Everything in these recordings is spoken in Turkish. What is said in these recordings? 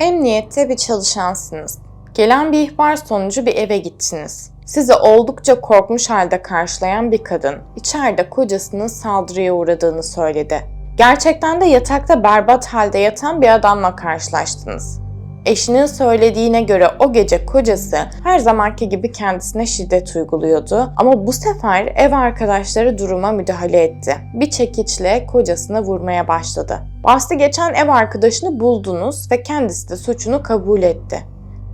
Emniyette bir çalışansınız. Gelen bir ihbar sonucu bir eve gittiniz. Sizi oldukça korkmuş halde karşılayan bir kadın, içeride kocasının saldırıya uğradığını söyledi. Gerçekten de yatakta berbat halde yatan bir adamla karşılaştınız. Eşinin söylediğine göre o gece kocası her zamanki gibi kendisine şiddet uyguluyordu ama bu sefer ev arkadaşları duruma müdahale etti. Bir çekiçle kocasını vurmaya başladı. Bahsi geçen ev arkadaşını buldunuz ve kendisi de suçunu kabul etti.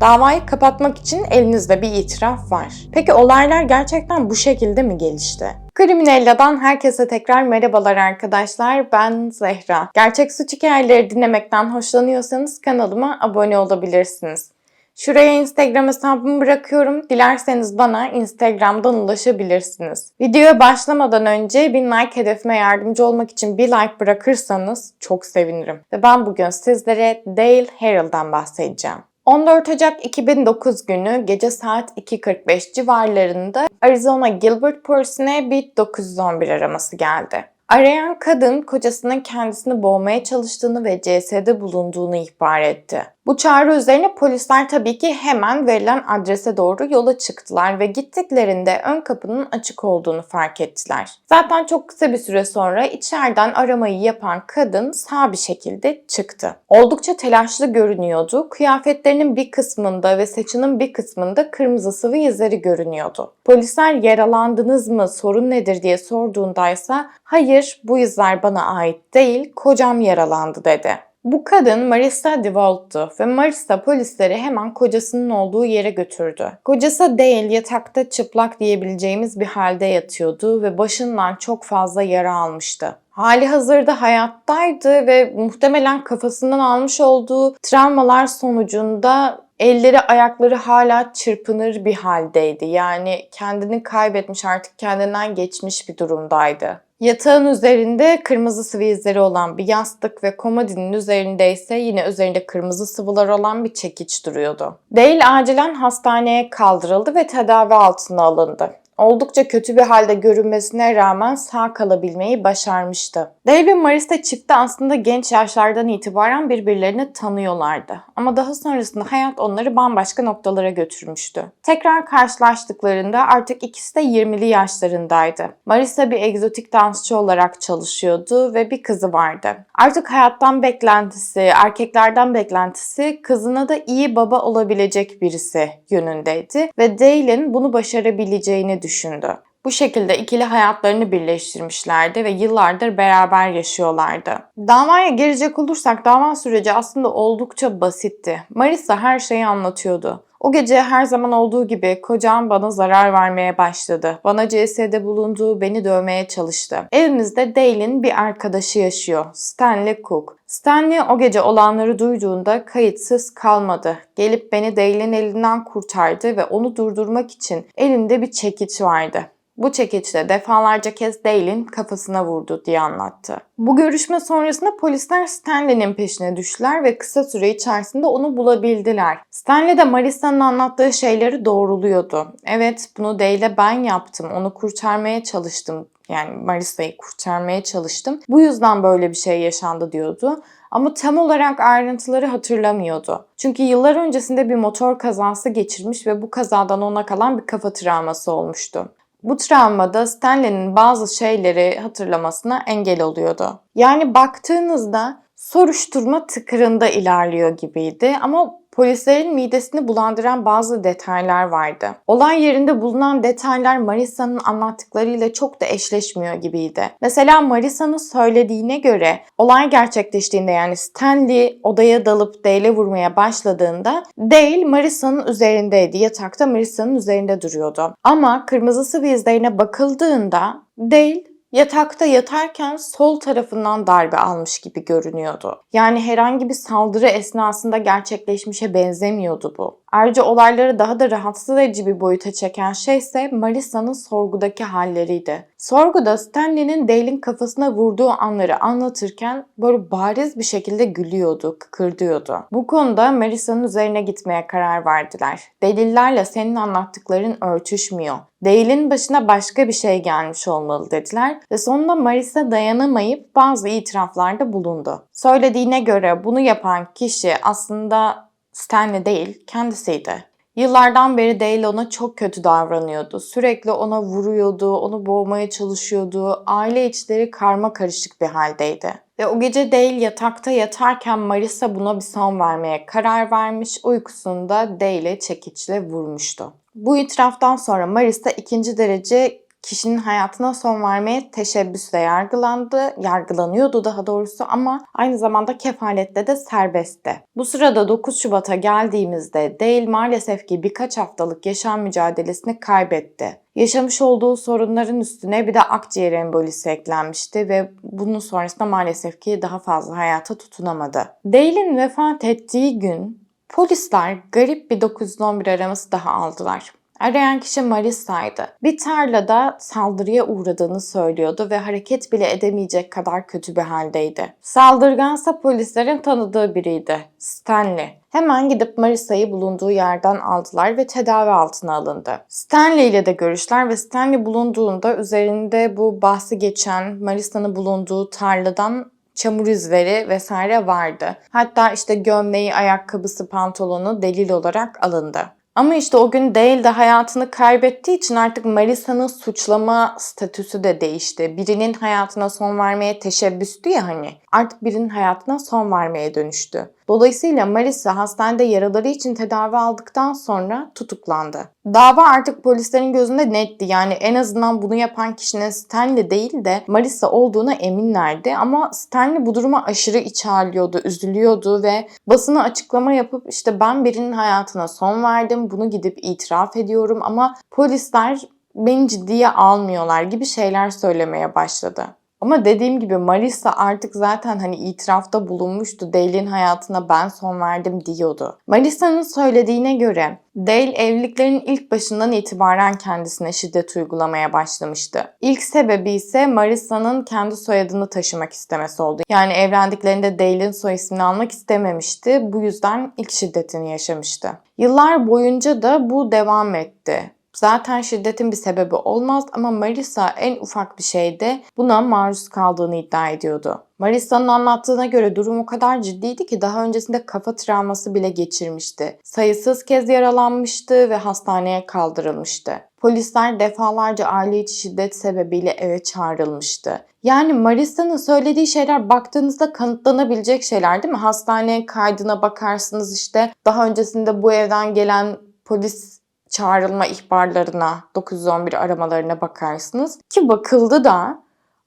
Davayı kapatmak için elinizde bir itiraf var. Peki olaylar gerçekten bu şekilde mi gelişti? Kriminella'dan herkese tekrar merhabalar arkadaşlar. Ben Zehra. Gerçek suç hikayeleri dinlemekten hoşlanıyorsanız kanalıma abone olabilirsiniz. Şuraya Instagram hesabımı bırakıyorum. Dilerseniz bana Instagram'dan ulaşabilirsiniz. Videoya başlamadan önce bir like hedefime yardımcı olmak için bir like bırakırsanız çok sevinirim. Ve ben bugün sizlere Dale Harrell'dan bahsedeceğim. 14 Ocak 2009 günü gece saat 2.45 civarlarında Arizona Gilbert polisine bir 911 araması geldi. Arayan kadın kocasının kendisini boğmaya çalıştığını ve CS'de bulunduğunu ihbar etti. Bu çağrı üzerine polisler tabii ki hemen verilen adrese doğru yola çıktılar ve gittiklerinde ön kapının açık olduğunu fark ettiler. Zaten çok kısa bir süre sonra içeriden aramayı yapan kadın sağ bir şekilde çıktı. Oldukça telaşlı görünüyordu. Kıyafetlerinin bir kısmında ve saçının bir kısmında kırmızı sıvı izleri görünüyordu. Polisler yaralandınız mı, sorun nedir diye sorduğundaysa hayır bu izler bana ait değil, kocam yaralandı dedi. Bu kadın Marissa DeWalt'tu ve Marissa polisleri hemen kocasının olduğu yere götürdü. Kocası değil yatakta çıplak diyebileceğimiz bir halde yatıyordu ve başından çok fazla yara almıştı. Hali hazırda hayattaydı ve muhtemelen kafasından almış olduğu travmalar sonucunda elleri ayakları hala çırpınır bir haldeydi. Yani kendini kaybetmiş artık kendinden geçmiş bir durumdaydı. Yatağın üzerinde kırmızı sıvı izleri olan bir yastık ve komodinin üzerinde ise yine üzerinde kırmızı sıvılar olan bir çekiç duruyordu. Dale acilen hastaneye kaldırıldı ve tedavi altına alındı oldukça kötü bir halde görünmesine rağmen sağ kalabilmeyi başarmıştı. Dave ve Marissa çifti aslında genç yaşlardan itibaren birbirlerini tanıyorlardı. Ama daha sonrasında hayat onları bambaşka noktalara götürmüştü. Tekrar karşılaştıklarında artık ikisi de 20'li yaşlarındaydı. Marissa bir egzotik dansçı olarak çalışıyordu ve bir kızı vardı. Artık hayattan beklentisi, erkeklerden beklentisi kızına da iyi baba olabilecek birisi yönündeydi ve Dale'in bunu başarabileceğini düşündü. Bu şekilde ikili hayatlarını birleştirmişlerdi ve yıllardır beraber yaşıyorlardı. Davaya gelecek olursak dava süreci aslında oldukça basitti. Marissa her şeyi anlatıyordu. O gece her zaman olduğu gibi kocam bana zarar vermeye başladı. Bana CS'de bulunduğu beni dövmeye çalıştı. Evimizde Dale'in bir arkadaşı yaşıyor. Stanley Cook. Stanley o gece olanları duyduğunda kayıtsız kalmadı. Gelip beni Dale'in elinden kurtardı ve onu durdurmak için elinde bir çekiç vardı. Bu çekiçle defalarca kez Dale'in kafasına vurdu diye anlattı. Bu görüşme sonrasında polisler Stanley'nin peşine düştüler ve kısa süre içerisinde onu bulabildiler. Stanley de Marissa'nın anlattığı şeyleri doğruluyordu. Evet bunu Dale'e ben yaptım, onu kurtarmaya çalıştım. Yani Marissa'yı kurtarmaya çalıştım. Bu yüzden böyle bir şey yaşandı diyordu ama tam olarak ayrıntıları hatırlamıyordu. Çünkü yıllar öncesinde bir motor kazası geçirmiş ve bu kazadan ona kalan bir kafa travması olmuştu. Bu travmada Stanley'nin bazı şeyleri hatırlamasına engel oluyordu. Yani baktığınızda soruşturma tıkırında ilerliyor gibiydi ama Polislerin midesini bulandıran bazı detaylar vardı. Olay yerinde bulunan detaylar Marissa'nın anlattıklarıyla çok da eşleşmiyor gibiydi. Mesela Marissa'nın söylediğine göre olay gerçekleştiğinde yani Stanley odaya dalıp Dale'e vurmaya başladığında Dale Marissa'nın üzerindeydi. Yatakta Marissa'nın üzerinde duruyordu. Ama kırmızı sıvı izlerine bakıldığında Dale Yatakta yatarken sol tarafından darbe almış gibi görünüyordu. Yani herhangi bir saldırı esnasında gerçekleşmişe benzemiyordu bu. Ayrıca olayları daha da rahatsız edici bir boyuta çeken şey ise Marisa'nın sorgudaki halleriydi. Sorguda Stanley'nin Dale'in kafasına vurduğu anları anlatırken böyle bariz bir şekilde gülüyordu, kıkırdıyordu. Bu konuda Marisa'nın üzerine gitmeye karar verdiler. Delillerle senin anlattıkların örtüşmüyor. Dale'in başına başka bir şey gelmiş olmalı dediler ve sonunda Marisa dayanamayıp bazı itiraflarda bulundu. Söylediğine göre bunu yapan kişi aslında Stanley değil, kendisiydi. Yıllardan beri Dale ona çok kötü davranıyordu. Sürekli ona vuruyordu, onu boğmaya çalışıyordu. Aile içleri karma karışık bir haldeydi. Ve o gece Dale yatakta yatarken Marisa buna bir son vermeye karar vermiş. Uykusunda Dale'i çekiçle vurmuştu. Bu itiraftan sonra Marisa ikinci derece kişinin hayatına son vermeye teşebbüsle yargılandı. Yargılanıyordu daha doğrusu ama aynı zamanda kefaletle de serbestti. Bu sırada 9 Şubat'a geldiğimizde Dale maalesef ki birkaç haftalık yaşam mücadelesini kaybetti. Yaşamış olduğu sorunların üstüne bir de akciğer embolisi eklenmişti ve bunun sonrasında maalesef ki daha fazla hayata tutunamadı. Dale'in vefat ettiği gün polisler garip bir 911 araması daha aldılar. Arayan kişi Marisa'ydı. Bir tarlada saldırıya uğradığını söylüyordu ve hareket bile edemeyecek kadar kötü bir haldeydi. Saldırgansa polislerin tanıdığı biriydi. Stanley. Hemen gidip Marisa'yı bulunduğu yerden aldılar ve tedavi altına alındı. Stanley ile de görüşler ve Stanley bulunduğunda üzerinde bu bahsi geçen Marisa'nın bulunduğu tarladan çamur izleri vesaire vardı. Hatta işte gömleği, ayakkabısı, pantolonu delil olarak alındı. Ama işte o gün Dale de hayatını kaybettiği için artık Marisa'nın suçlama statüsü de değişti. Birinin hayatına son vermeye teşebbüstü ya hani. Artık birinin hayatına son vermeye dönüştü. Dolayısıyla Marisa hastanede yaraları için tedavi aldıktan sonra tutuklandı. Dava artık polislerin gözünde netti. Yani en azından bunu yapan kişinin Stanley değil de Marisa olduğuna eminlerdi. Ama Stanley bu duruma aşırı içerliyordu, üzülüyordu ve basına açıklama yapıp işte ben birinin hayatına son verdim, bunu gidip itiraf ediyorum ama polisler beni ciddiye almıyorlar gibi şeyler söylemeye başladı. Ama dediğim gibi Marisa artık zaten hani itirafta bulunmuştu. Dale'in hayatına ben son verdim diyordu. Marisa'nın söylediğine göre Dale evliliklerinin ilk başından itibaren kendisine şiddet uygulamaya başlamıştı. İlk sebebi ise Marisa'nın kendi soyadını taşımak istemesi oldu. Yani evlendiklerinde Dale'in soy ismini almak istememişti. Bu yüzden ilk şiddetini yaşamıştı. Yıllar boyunca da bu devam etti. Zaten şiddetin bir sebebi olmaz ama Marisa en ufak bir şeyde buna maruz kaldığını iddia ediyordu. Marisa'nın anlattığına göre durum o kadar ciddiydi ki daha öncesinde kafa travması bile geçirmişti. Sayısız kez yaralanmıştı ve hastaneye kaldırılmıştı. Polisler defalarca aile içi şiddet sebebiyle eve çağrılmıştı. Yani Marisa'nın söylediği şeyler baktığınızda kanıtlanabilecek şeyler değil mi? Hastaneye kaydına bakarsınız işte daha öncesinde bu evden gelen polis çağrılma ihbarlarına, 911 aramalarına bakarsınız. Ki bakıldı da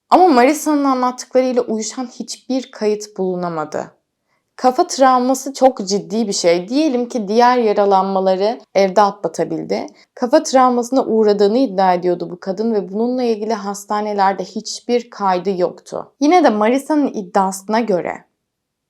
ama Marisa'nın anlattıklarıyla uyuşan hiçbir kayıt bulunamadı. Kafa travması çok ciddi bir şey. Diyelim ki diğer yaralanmaları evde atlatabildi. Kafa travmasına uğradığını iddia ediyordu bu kadın ve bununla ilgili hastanelerde hiçbir kaydı yoktu. Yine de Marisa'nın iddiasına göre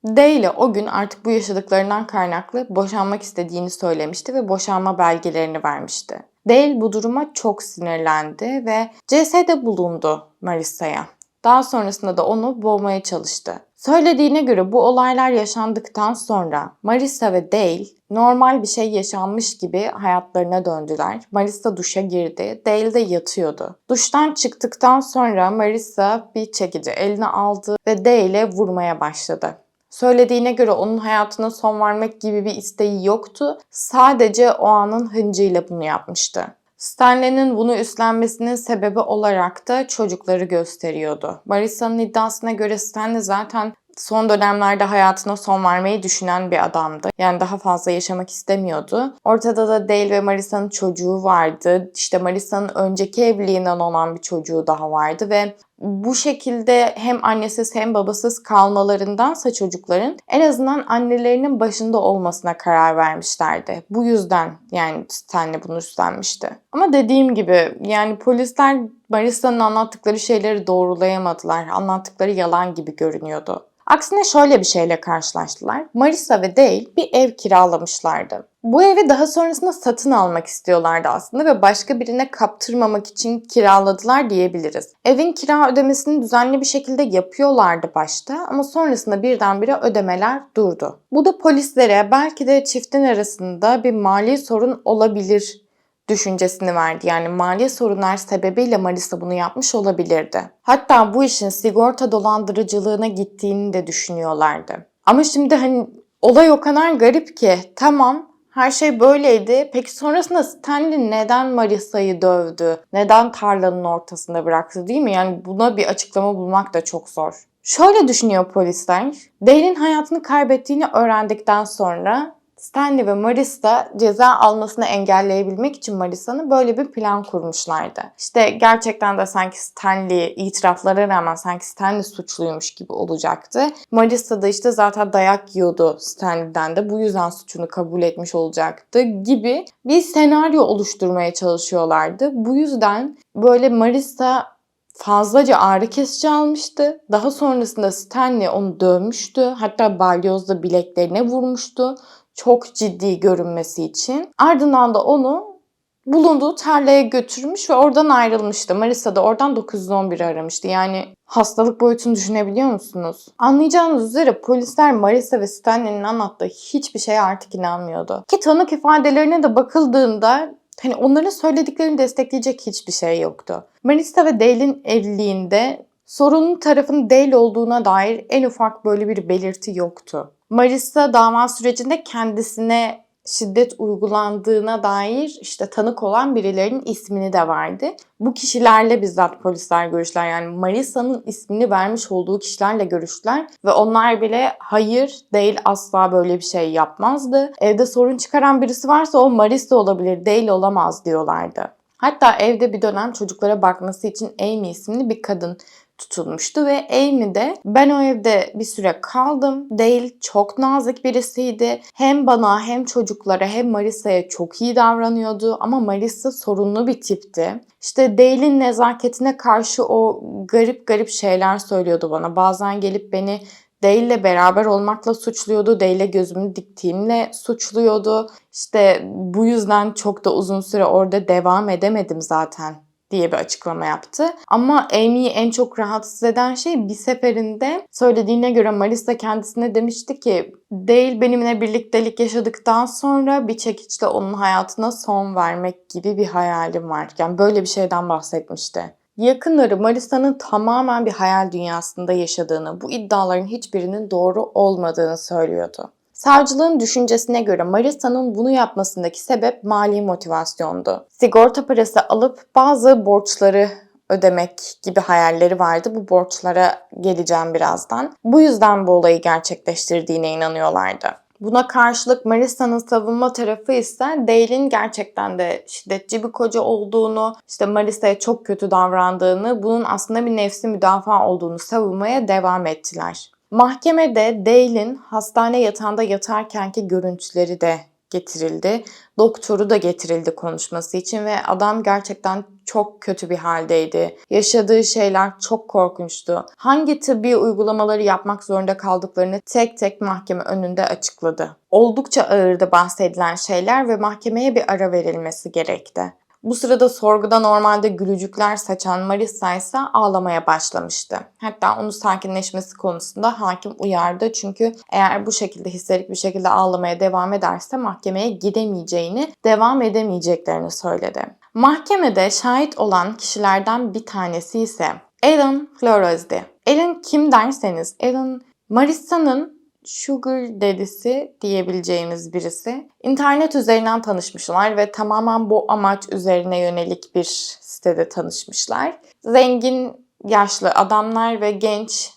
Dale o gün artık bu yaşadıklarından kaynaklı boşanmak istediğini söylemişti ve boşanma belgelerini vermişti. Dale bu duruma çok sinirlendi ve CS'de bulundu Marisa'ya. Daha sonrasında da onu boğmaya çalıştı. Söylediğine göre bu olaylar yaşandıktan sonra Marisa ve Dale normal bir şey yaşanmış gibi hayatlarına döndüler. Marisa duşa girdi. Dale de yatıyordu. Duştan çıktıktan sonra Marisa bir çekici eline aldı ve Dale'e vurmaya başladı. Söylediğine göre onun hayatına son vermek gibi bir isteği yoktu. Sadece o anın hıncıyla bunu yapmıştı. Stanley'nin bunu üstlenmesinin sebebi olarak da çocukları gösteriyordu. Marisa'nın iddiasına göre Stanley zaten son dönemlerde hayatına son vermeyi düşünen bir adamdı. Yani daha fazla yaşamak istemiyordu. Ortada da Dale ve Marisa'nın çocuğu vardı. İşte Marisa'nın önceki evliliğinden olan bir çocuğu daha vardı ve bu şekilde hem annesiz hem babasız kalmalarındansa çocukların en azından annelerinin başında olmasına karar vermişlerdi. Bu yüzden yani Stanley bunu üstlenmişti. Ama dediğim gibi yani polisler Marisa'nın anlattıkları şeyleri doğrulayamadılar. Anlattıkları yalan gibi görünüyordu. Aksine şöyle bir şeyle karşılaştılar. Marisa ve Dale bir ev kiralamışlardı. Bu evi daha sonrasında satın almak istiyorlardı aslında ve başka birine kaptırmamak için kiraladılar diyebiliriz. Evin kira ödemesini düzenli bir şekilde yapıyorlardı başta ama sonrasında birdenbire ödemeler durdu. Bu da polislere belki de çiftin arasında bir mali sorun olabilir düşüncesini verdi. Yani mali sorunlar sebebiyle Marisa bunu yapmış olabilirdi. Hatta bu işin sigorta dolandırıcılığına gittiğini de düşünüyorlardı. Ama şimdi hani olay o kadar garip ki tamam her şey böyleydi. Peki sonrasında Stanley neden Marisa'yı dövdü? Neden tarlanın ortasında bıraktı değil mi? Yani buna bir açıklama bulmak da çok zor. Şöyle düşünüyor polisler. Dale'in hayatını kaybettiğini öğrendikten sonra Stanley ve Marissa ceza almasını engelleyebilmek için Marissa'nın böyle bir plan kurmuşlardı. İşte gerçekten de sanki Stanley itiraflara rağmen sanki Stanley suçluymuş gibi olacaktı. Marissa da işte zaten dayak yiyordu Stanley'den de bu yüzden suçunu kabul etmiş olacaktı gibi bir senaryo oluşturmaya çalışıyorlardı. Bu yüzden böyle Marissa fazlaca ağrı kesici almıştı. Daha sonrasında Stanley onu dövmüştü. Hatta balyozla bileklerine vurmuştu çok ciddi görünmesi için. Ardından da onu bulunduğu tarlaya götürmüş ve oradan ayrılmıştı. Marisa da oradan 911 aramıştı. Yani hastalık boyutunu düşünebiliyor musunuz? Anlayacağınız üzere polisler Marisa ve Stanley'nin anlattığı hiçbir şeye artık inanmıyordu. Ki tanık ifadelerine de bakıldığında hani onların söylediklerini destekleyecek hiçbir şey yoktu. Marisa ve Dale'in evliliğinde sorunun tarafın Dale olduğuna dair en ufak böyle bir belirti yoktu. Marisa dava sürecinde kendisine şiddet uygulandığına dair işte tanık olan birilerinin ismini de verdi. Bu kişilerle bizzat polisler görüştüler. Yani Marisa'nın ismini vermiş olduğu kişilerle görüştüler ve onlar bile hayır değil asla böyle bir şey yapmazdı. Evde sorun çıkaran birisi varsa o Marisa olabilir değil olamaz diyorlardı. Hatta evde bir dönem çocuklara bakması için Amy isimli bir kadın tutulmuştu ve Amy de ben o evde bir süre kaldım. Dale çok nazik birisiydi. Hem bana hem çocuklara hem Marisa'ya çok iyi davranıyordu ama Marisa sorunlu bir tipti. İşte Dale'in nezaketine karşı o garip garip şeyler söylüyordu bana. Bazen gelip beni Dale'le beraber olmakla suçluyordu. Dale'le gözümü diktiğimle suçluyordu. İşte bu yüzden çok da uzun süre orada devam edemedim zaten diye bir açıklama yaptı. Ama Amy'yi en çok rahatsız eden şey bir seferinde söylediğine göre Marisa kendisine demişti ki Dale benimle birliktelik yaşadıktan sonra bir çekiçle onun hayatına son vermek gibi bir hayalim var. Yani böyle bir şeyden bahsetmişti. Yakınları Marisa'nın tamamen bir hayal dünyasında yaşadığını, bu iddiaların hiçbirinin doğru olmadığını söylüyordu. Savcılığın düşüncesine göre Marisa'nın bunu yapmasındaki sebep mali motivasyondu. Sigorta parası alıp bazı borçları ödemek gibi hayalleri vardı. Bu borçlara geleceğim birazdan. Bu yüzden bu olayı gerçekleştirdiğine inanıyorlardı. Buna karşılık Marisa'nın savunma tarafı ise Dale'in gerçekten de şiddetçi bir koca olduğunu, işte Marisa'ya çok kötü davrandığını, bunun aslında bir nefsi müdafaa olduğunu savunmaya devam ettiler. Mahkemede Dale'in hastane yatağında yatarkenki görüntüleri de getirildi. Doktoru da getirildi konuşması için ve adam gerçekten çok kötü bir haldeydi. Yaşadığı şeyler çok korkunçtu. Hangi tıbbi uygulamaları yapmak zorunda kaldıklarını tek tek mahkeme önünde açıkladı. Oldukça ağırdı bahsedilen şeyler ve mahkemeye bir ara verilmesi gerekti. Bu sırada sorguda normalde gülücükler saçan Marissa ise ağlamaya başlamıştı. Hatta onu sakinleşmesi konusunda hakim uyardı. Çünkü eğer bu şekilde histerik bir şekilde ağlamaya devam ederse mahkemeye gidemeyeceğini, devam edemeyeceklerini söyledi. Mahkemede şahit olan kişilerden bir tanesi ise Alan Flores'di. Alan kim derseniz Alan Marissa'nın sugar dedisi diyebileceğimiz birisi. İnternet üzerinden tanışmışlar ve tamamen bu amaç üzerine yönelik bir sitede tanışmışlar. Zengin yaşlı adamlar ve genç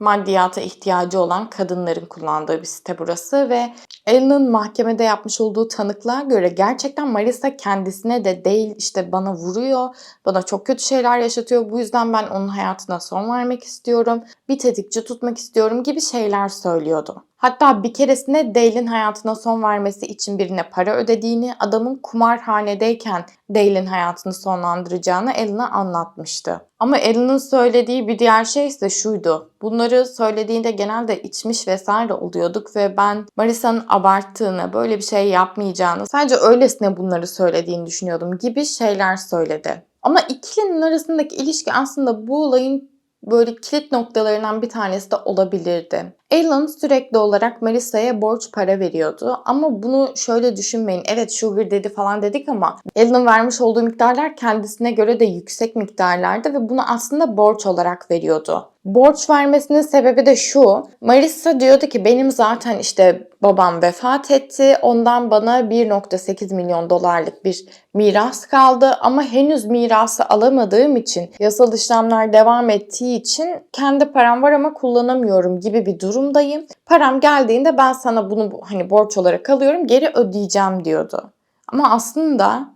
maddiyata ihtiyacı olan kadınların kullandığı bir site burası ve Alan'ın mahkemede yapmış olduğu tanıklığa göre gerçekten Marisa kendisine de değil işte bana vuruyor, bana çok kötü şeyler yaşatıyor. Bu yüzden ben onun hayatına son vermek istiyorum, bir tetikçi tutmak istiyorum gibi şeyler söylüyordu. Hatta bir keresinde Dale'in hayatına son vermesi için birine para ödediğini, adamın kumarhanedeyken Dale'in hayatını sonlandıracağını Alan'a anlatmıştı. Ama Alan'ın söylediği bir diğer şey ise şuydu. Bunları söylediğinde genelde içmiş vesaire oluyorduk ve ben Marisa'nın abarttığını, böyle bir şey yapmayacağını, sadece öylesine bunları söylediğini düşünüyordum gibi şeyler söyledi. Ama ikilinin arasındaki ilişki aslında bu olayın böyle kilit noktalarından bir tanesi de olabilirdi. Alan sürekli olarak Marisa'ya borç para veriyordu ama bunu şöyle düşünmeyin. Evet sugar dedi falan dedik ama Alan'ın vermiş olduğu miktarlar kendisine göre de yüksek miktarlardı ve bunu aslında borç olarak veriyordu. Borç vermesinin sebebi de şu. Marissa diyordu ki benim zaten işte babam vefat etti. Ondan bana 1.8 milyon dolarlık bir miras kaldı ama henüz mirası alamadığım için yasal işlemler devam ettiği için kendi param var ama kullanamıyorum gibi bir durumdayım. Param geldiğinde ben sana bunu hani borç olarak alıyorum geri ödeyeceğim diyordu. Ama aslında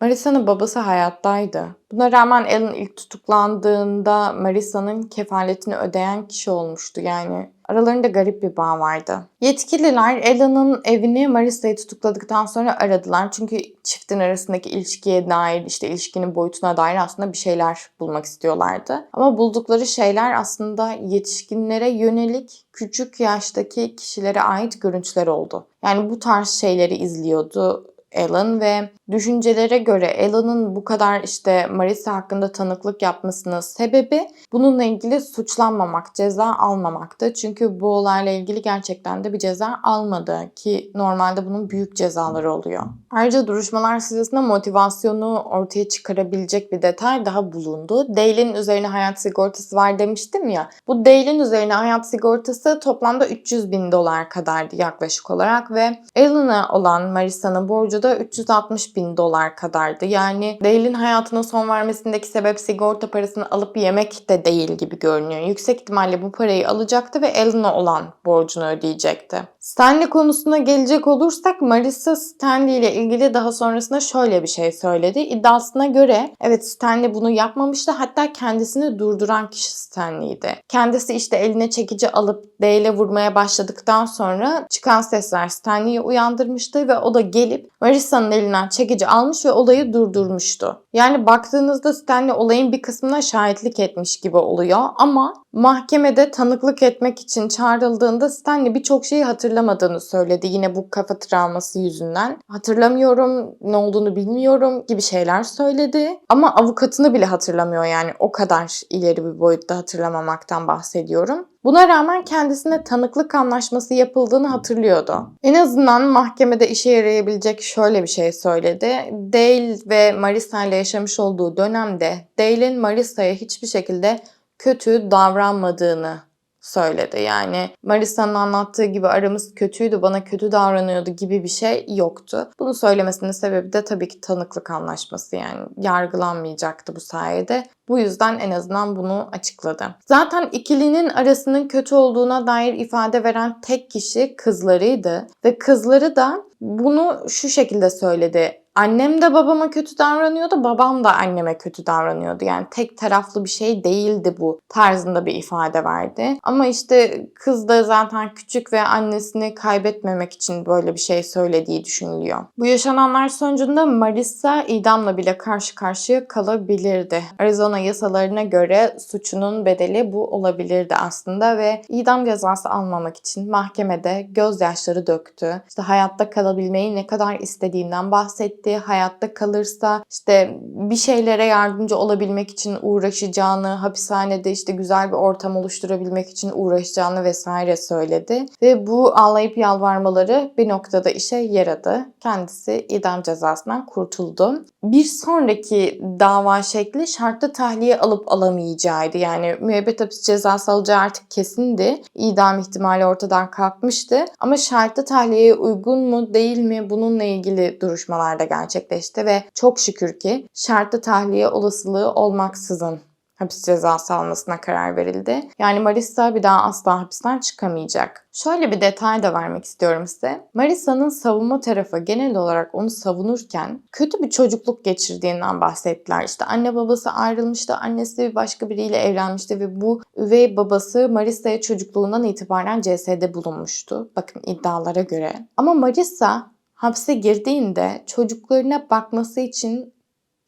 Marisa'nın babası hayattaydı. Buna rağmen Alan ilk tutuklandığında Marisa'nın kefaletini ödeyen kişi olmuştu. Yani aralarında garip bir bağ vardı. Yetkililer Alan'ın evini Marisa'yı tutukladıktan sonra aradılar. Çünkü çiftin arasındaki ilişkiye dair, işte ilişkinin boyutuna dair aslında bir şeyler bulmak istiyorlardı. Ama buldukları şeyler aslında yetişkinlere yönelik küçük yaştaki kişilere ait görüntüler oldu. Yani bu tarz şeyleri izliyordu Alan ve düşüncelere göre Alan'ın bu kadar işte Marisa hakkında tanıklık yapmasının sebebi bununla ilgili suçlanmamak, ceza almamaktı. Çünkü bu olayla ilgili gerçekten de bir ceza almadı ki normalde bunun büyük cezaları oluyor. Ayrıca duruşmalar sırasında motivasyonu ortaya çıkarabilecek bir detay daha bulundu. Dale'in üzerine hayat sigortası var demiştim ya. Bu Dale'in üzerine hayat sigortası toplamda 300 bin dolar kadardı yaklaşık olarak ve Alan'a olan Marisa'nın borcu da 360 bin dolar kadardı. Yani Dale'in hayatına son vermesindeki sebep sigorta parasını alıp yemek de değil gibi görünüyor. Yüksek ihtimalle bu parayı alacaktı ve Alan'a olan borcunu ödeyecekti. Stanley konusuna gelecek olursak Marissa Stanley ile ilgili daha sonrasında şöyle bir şey söyledi. İddiasına göre evet Stanley bunu yapmamıştı hatta kendisini durduran kişi Stanley'di. Kendisi işte eline çekici alıp Dale'e vurmaya başladıktan sonra çıkan sesler Stanley'i uyandırmıştı ve o da gelip Marissa'nın elinden çekici almış ve olayı durdurmuştu. Yani baktığınızda Stanley olayın bir kısmına şahitlik etmiş gibi oluyor ama mahkemede tanıklık etmek için çağrıldığında Stanley birçok şeyi hatırlamadığını söyledi. Yine bu kafa travması yüzünden. Hatırlamıyorum, ne olduğunu bilmiyorum gibi şeyler söyledi. Ama avukatını bile hatırlamıyor yani o kadar ileri bir boyutta hatırlamamaktan bahsediyorum. Buna rağmen kendisine tanıklık anlaşması yapıldığını hatırlıyordu. En azından mahkemede işe yarayabilecek şöyle bir şey söyledi. Dale ve Marissa ile yaşamış olduğu dönemde Dale'in Marissa'ya hiçbir şekilde kötü davranmadığını söyledi. Yani Marissa'nın anlattığı gibi aramız kötüydü, bana kötü davranıyordu gibi bir şey yoktu. Bunu söylemesinin sebebi de tabii ki tanıklık anlaşması yani yargılanmayacaktı bu sayede. Bu yüzden en azından bunu açıkladı. Zaten ikilinin arasının kötü olduğuna dair ifade veren tek kişi kızlarıydı ve kızları da bunu şu şekilde söyledi. Annem de babama kötü davranıyordu, babam da anneme kötü davranıyordu. Yani tek taraflı bir şey değildi bu tarzında bir ifade verdi. Ama işte kız da zaten küçük ve annesini kaybetmemek için böyle bir şey söylediği düşünülüyor. Bu yaşananlar sonucunda Marissa idamla bile karşı karşıya kalabilirdi. Arizona yasalarına göre suçunun bedeli bu olabilirdi aslında ve idam cezası almamak için mahkemede gözyaşları döktü. İşte hayatta kalabilmeyi ne kadar istediğinden bahsetti etti, hayatta kalırsa işte bir şeylere yardımcı olabilmek için uğraşacağını, hapishanede işte güzel bir ortam oluşturabilmek için uğraşacağını vesaire söyledi. Ve bu ağlayıp yalvarmaları bir noktada işe yaradı. Kendisi idam cezasından kurtuldu. Bir sonraki dava şekli şartlı tahliye alıp alamayacağıydı. Yani müebbet hapis cezası alacağı artık kesindi. İdam ihtimali ortadan kalkmıştı. Ama şartlı tahliyeye uygun mu değil mi bununla ilgili duruşmalarda gerçekleşti ve çok şükür ki şartlı tahliye olasılığı olmaksızın hapis cezası almasına karar verildi. Yani Marissa bir daha asla hapisten çıkamayacak. Şöyle bir detay da vermek istiyorum size. Marissa'nın savunma tarafı genel olarak onu savunurken kötü bir çocukluk geçirdiğinden bahsettiler. İşte anne babası ayrılmıştı, annesi başka biriyle evlenmişti ve bu üvey babası Marissa'ya çocukluğundan itibaren CS'de bulunmuştu. Bakın iddialara göre. Ama Marissa hapse girdiğinde çocuklarına bakması için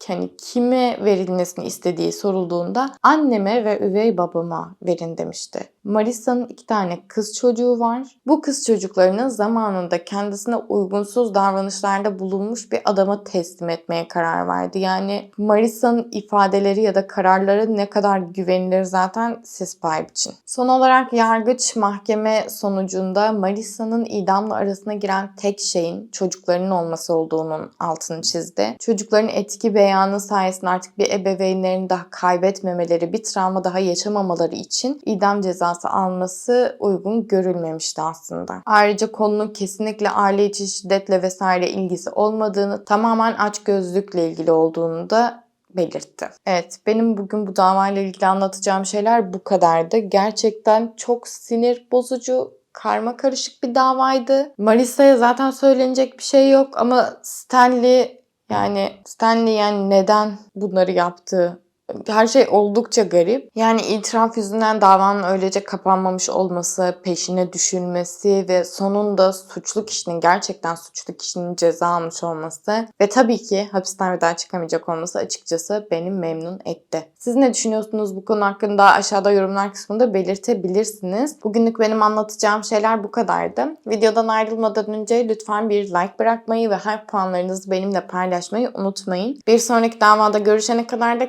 hani kime verilmesini istediği sorulduğunda anneme ve üvey babama verin demişti. Marissa'nın iki tane kız çocuğu var. Bu kız çocuklarını zamanında kendisine uygunsuz davranışlarda bulunmuş bir adama teslim etmeye karar verdi. Yani Marissa'nın ifadeleri ya da kararları ne kadar güvenilir zaten siz pay için. Son olarak yargıç mahkeme sonucunda Marissa'nın idamla arasına giren tek şeyin çocuklarının olması olduğunun altını çizdi. Çocukların etki beyanı sayesinde artık bir ebeveynlerini daha kaybetmemeleri, bir travma daha yaşamamaları için idam cezası alması uygun görülmemişti aslında. Ayrıca konunun kesinlikle aile içi şiddetle vesaire ilgisi olmadığını, tamamen açgözlükle ilgili olduğunu da belirtti. Evet, benim bugün bu davayla ilgili anlatacağım şeyler bu kadardı. Gerçekten çok sinir bozucu, karma karışık bir davaydı. Marissa'ya zaten söylenecek bir şey yok ama Stanley yani Stanley yani neden bunları yaptı her şey oldukça garip. Yani itiraf yüzünden davanın öylece kapanmamış olması, peşine düşülmesi ve sonunda suçlu kişinin gerçekten suçlu kişinin ceza almış olması ve tabii ki hapisten bir daha çıkamayacak olması açıkçası beni memnun etti. Siz ne düşünüyorsunuz bu konu hakkında aşağıda yorumlar kısmında belirtebilirsiniz. Bugünlük benim anlatacağım şeyler bu kadardı. Videodan ayrılmadan önce lütfen bir like bırakmayı ve her puanlarınızı benimle paylaşmayı unutmayın. Bir sonraki davada görüşene kadar da